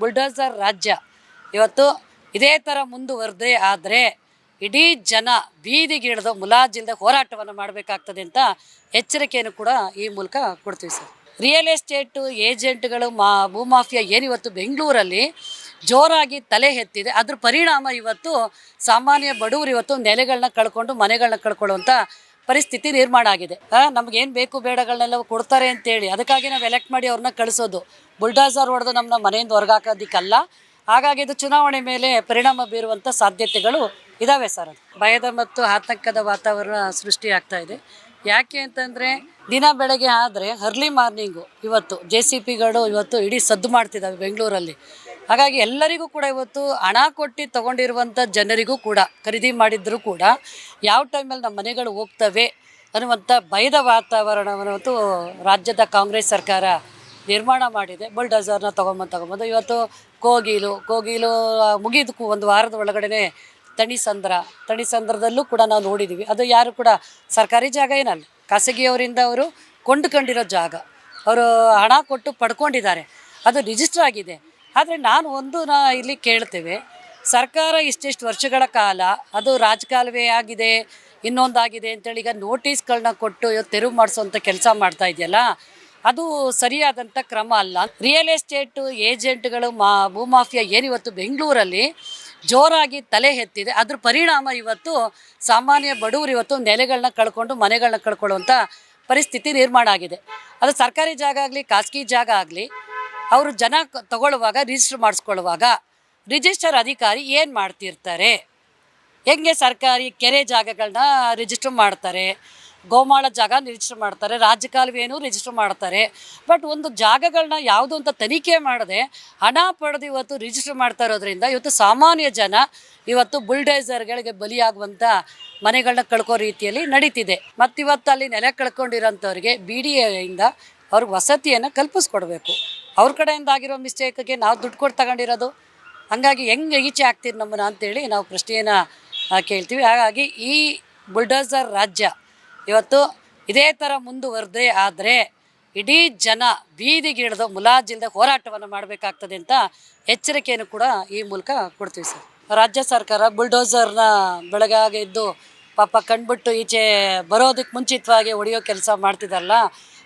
Bulldozer ರಾಜ್ಯ. ಇವತ್ತು ಇದೇ ಥರ ಮುಂದುವರೆದೇ ಆದರೆ ಇಡೀ ಜನ ಬೀದಿಗಿಳಿದು ಮುಲಾಜಿಲ್ಲದೆ ಹೋರಾಟವನ್ನು ಮಾಡಬೇಕಾಗ್ತದೆ ಅಂತ ಎಚ್ಚರಿಕೆಯನ್ನು ಕೂಡ ಈ ಮೂಲಕ ಕೊಡ್ತೀವಿ ಸರ್. ರಿಯಲ್ ಎಸ್ಟೇಟು ಏಜೆಂಟ್ಗಳು ಮಾ, ಭೂಮಾಫಿಯಾ ಏನಿವತ್ತು ಬೆಂಗಳೂರಲ್ಲಿ ಜೋರಾಗಿ ತಲೆ ಎತ್ತಿದೆ. ಅದ್ರ ಪರಿಣಾಮ ಇವತ್ತು ಸಾಮಾನ್ಯ ಬಡವರು ಇವತ್ತು ನೆಲೆಗಳನ್ನ ಕಳ್ಕೊಂಡು ಮನೆಗಳನ್ನ ಕಳ್ಕೊಳ್ಳುವಂಥ ಪರಿಸ್ಥಿತಿ ನಿರ್ಮಾಣ ಆಗಿದೆ. ನಮ್ಗೇನು ಬೇಕು ಬೇಡಗಳನ್ನೆಲ್ಲ ಕೊಡ್ತಾರೆ ಅಂತೇಳಿ. ಅದಕ್ಕಾಗಿ ನಾವು ಎಲೆಕ್ಟ್ ಮಾಡಿ ಅವ್ರನ್ನ ಕಳಿಸೋದು. ಬುಲ್ಡಾಸರ್ ಹೊಡೆದು ನಮ್ಮನ್ನ ಮನೆಯಿಂದ ಹೊರಗಾಕೋದಕ್ಕಲ್ಲ. ಹಾಗಾಗಿ ಇದು ಚುನಾವಣೆ ಮೇಲೆ ಪರಿಣಾಮ ಬೀರುವಂಥ ಸಾಧ್ಯತೆಗಳು ಇದಾವೆ ಸರ್ ಅದು. ಭಯದ ಮತ್ತು ಆತಂಕದ ವಾತಾವರಣ ಸೃಷ್ಟಿ ಆಗ್ತಾ ಇದೆ. ಯಾಕೆ ಅಂತಂದರೆ, ದಿನ ಬೆಳಗ್ಗೆ ಆದರೆ ಅರ್ಲಿ ಮಾರ್ನಿಂಗು ಇವತ್ತು ಜೆ ಸಿ ಪಿಗಳು ಇವತ್ತು ಇಡೀ ಸದ್ದು ಮಾಡ್ತಿದ್ದಾವೆ ಬೆಂಗಳೂರಲ್ಲಿ. ಹಾಗಾಗಿ ಎಲ್ಲರಿಗೂ ಕೂಡ ಇವತ್ತು ಹಣ ಕೊಟ್ಟು ತಗೊಂಡಿರುವಂಥ ಜನರಿಗೂ ಕೂಡ, ಖರೀದಿ ಮಾಡಿದ್ರು ಕೂಡ ಯಾವ ಟೈಮಲ್ಲಿ ನಮ್ಮ ಮನೆಗಳು ಹೋಗ್ತವೆ ಅನ್ನುವಂಥ ಭಯದ ವಾತಾವರಣವನ್ನು ರಾಜ್ಯದ ಕಾಂಗ್ರೆಸ್ ಸರ್ಕಾರ ನಿರ್ಮಾಣ ಮಾಡಿದೆ. ಬುಲ್ಡೋಸರ್ನ ತೊಗೊಂಬಂದು ತೊಗೊಂಬಂದು. ಇವತ್ತು ಕೋಗಿಲು ಕೋಗಿಲು ಮುಗಿದಕ್ಕೂ ಒಂದು ವಾರದ ಒಳಗಡೆ ತಣಿಸಂದ್ರ, ತಣಿಸಂದ್ರದಲ್ಲೂ ಕೂಡ ನಾವು ನೋಡಿದ್ದೀವಿ ಅದು ಯಾರು ಕೂಡ ಸರ್ಕಾರಿ ಜಾಗ ಏನಲ್ಲ, ಖಾಸಗಿಯವರಿಂದ ಅವರು ಕೊಂಡುಕೊಂಡಿರೋ ಜಾಗ. ಅವರು ಹಣ ಕೊಟ್ಟು ಪಡ್ಕೊಂಡಿದ್ದಾರೆ. ಅದು ರಿಜಿಸ್ಟರ್ ಆಗಿದೆ. ಆದರೆ ನಾನು ಒಂದು ನಾ ಇಲ್ಲಿ ಕೇಳ್ತೇವೆ, ಸರ್ಕಾರ ಇಷ್ಟಿಷ್ಟು ವರ್ಷಗಳ ಕಾಲ ಅದು ರಾಜಕಾಲುವೆ ಆಗಿದೆ, ಇನ್ನೊಂದಾಗಿದೆ ಅಂತೇಳಿ ಈಗ ನೋಟಿಸ್ಗಳನ್ನ ಕೊಟ್ಟು ತೆರವು ಮಾಡಿಸೋಂಥ ಕೆಲಸ ಮಾಡ್ತಾ ಇದೆಯಲ್ಲ, ಅದು ಸರಿಯಾದಂಥ ಕ್ರಮ ಅಲ್ಲ. ರಿಯಲ್ ಎಸ್ಟೇಟು ಏಜೆಂಟ್ಗಳು ಮಾ, ಭೂಮಾಫಿಯಾ ಏನಿವತ್ತು ಬೆಂಗಳೂರಲ್ಲಿ ಜೋರಾಗಿ ತಲೆ ಎತ್ತಿದೆ, ಅದ್ರ ಪರಿಣಾಮ ಇವತ್ತು ಸಾಮಾನ್ಯ ಬಡವರು ಇವತ್ತು ನೆಲೆಗಳನ್ನ ಕಳ್ಕೊಂಡು ಮನೆಗಳನ್ನ ಕಳ್ಕೊಳ್ಳುವಂಥ ಪರಿಸ್ಥಿತಿ ನಿರ್ಮಾಣ ಆಗಿದೆ. ಅದು ಸರ್ಕಾರಿ ಜಾಗ ಆಗಲಿ, ಖಾಸಗಿ ಜಾಗ ಆಗಲಿ ಅವರು ಜನ ತಗೊಳ್ಳುವಾಗ ರಿಜಿಸ್ಟರ್ ಮಾಡಿಸ್ಕೊಳ್ಳುವಾಗ ರಿಜಿಸ್ಟರ್ ಅಧಿಕಾರಿ ಏನು ಮಾಡ್ತಿರ್ತಾರೆ? ಹೆಂಗೆ ಸರ್ಕಾರಿ ಕೆರೆ ಜಾಗಗಳನ್ನ ರಿಜಿಸ್ಟರ್ ಮಾಡ್ತಾರೆ? ಗೋಮಾಳ ಜಾಗ ರಿಜಿಸ್ಟರ್ ಮಾಡ್ತಾರೆ ರಾಜಕಾಲುವೆನೂ ರಿಜಿಸ್ಟರ್ ಮಾಡ್ತಾರೆ. ಬಟ್ ಒಂದು ಜಾಗಗಳನ್ನ ಯಾವುದು ಅಂತ ತನಿಖೆ ಮಾಡದೆ ಹಣ ಪಡೆದು ಇವತ್ತು ರಿಜಿಸ್ಟರ್ ಮಾಡ್ತಾ ಇರೋದ್ರಿಂದ ಇವತ್ತು ಸಾಮಾನ್ಯ ಜನ ಇವತ್ತು ಬುಲ್ಡೈಸರ್ಗಳಿಗೆ ಬಲಿಯಾಗುವಂಥ ಮನೆಗಳನ್ನ ಕಳ್ಕೋ ರೀತಿಯಲ್ಲಿ ನಡೀತಿದೆ. ಮತ್ತಿವತ್ತು ಅಲ್ಲಿ ನೆಲೆ ಕಳ್ಕೊಂಡಿರೋಂಥವ್ರಿಗೆ ಬಿ ಡಿ ಎಯಿಂದ ಅವ್ರಿಗೆ ವಸತಿಯನ್ನು ಕಲ್ಪಿಸ್ಕೊಡ್ಬೇಕು. ಅವ್ರ ಕಡೆಯಿಂದ ಆಗಿರೋ ಮಿಸ್ಟೇಕ್ಗೆ ನಾವು ದುಡ್ಡು ಕೊಟ್ಟು ತಗೊಂಡಿರೋದು. ಹಾಗಾಗಿ ಹೆಂಗೆ ಈಚೆ ಆಗ್ತೀರಿ ನಮ್ಮನ್ನ ಅಂತೇಳಿ ನಾವು ಪ್ರಶ್ನೆಯನ್ನು ಕೇಳ್ತೀವಿ. ಹಾಗಾಗಿ ಈ ಬುಲ್ಡೋಸರ್ ರಾಜ್ಯ ಇವತ್ತು ಇದೇ ಥರ ಮುಂದುವರೆದೇ ಆದರೆ ಇಡೀ ಜನ ಬೀದಿಗಿಳಿದು ಮುಲಾಜಿಲ್ಲದೆ ಹೋರಾಟವನ್ನು ಮಾಡಬೇಕಾಗ್ತದೆ ಅಂತ ಎಚ್ಚರಿಕೆಯನ್ನು ಕೂಡ ಈ ಮೂಲಕ ಕೊಡ್ತೀವಿ ಸರ್. ರಾಜ್ಯ ಸರ್ಕಾರ ಬುಲ್ಡೋಸರ್ನ ಬೆಳಗಾಗಿದ್ದು ಪಾಪ ಕಂಡುಬಿಟ್ಟು ಈಚೆ ಬರೋದಕ್ಕೆ ಮುಂಚಿತವಾಗಿ ಹೊಡೆಯೋ ಕೆಲಸ ಮಾಡ್ತಿದ್ದಾರಲ್ಲ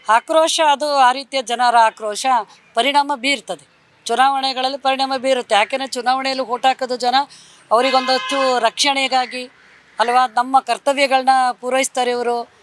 ಆಕ್ರೋಶ, ಅದು ಆ ರೀತಿಯ ಜನರ ಆಕ್ರೋಶ ಪರಿಣಾಮ ಬೀರ್ತದೆ. ಚುನಾವಣೆಗಳಲ್ಲಿ ಪರಿಣಾಮ ಬೀರುತ್ತೆ. ಯಾಕೆಂದರೆ ಚುನಾವಣೆಯಲ್ಲಿ ಓಟ್ ಹಾಕೋದು ಜನ ಅವರಿಗೊಂದಷ್ಟು ರಕ್ಷಣೆಗಾಗಿ ಅಲ್ವಾ ನಮ್ಮ ಕರ್ತವ್ಯಗಳನ್ನ ಪೂರೈಸ್ತಾರೆ ಇವರು.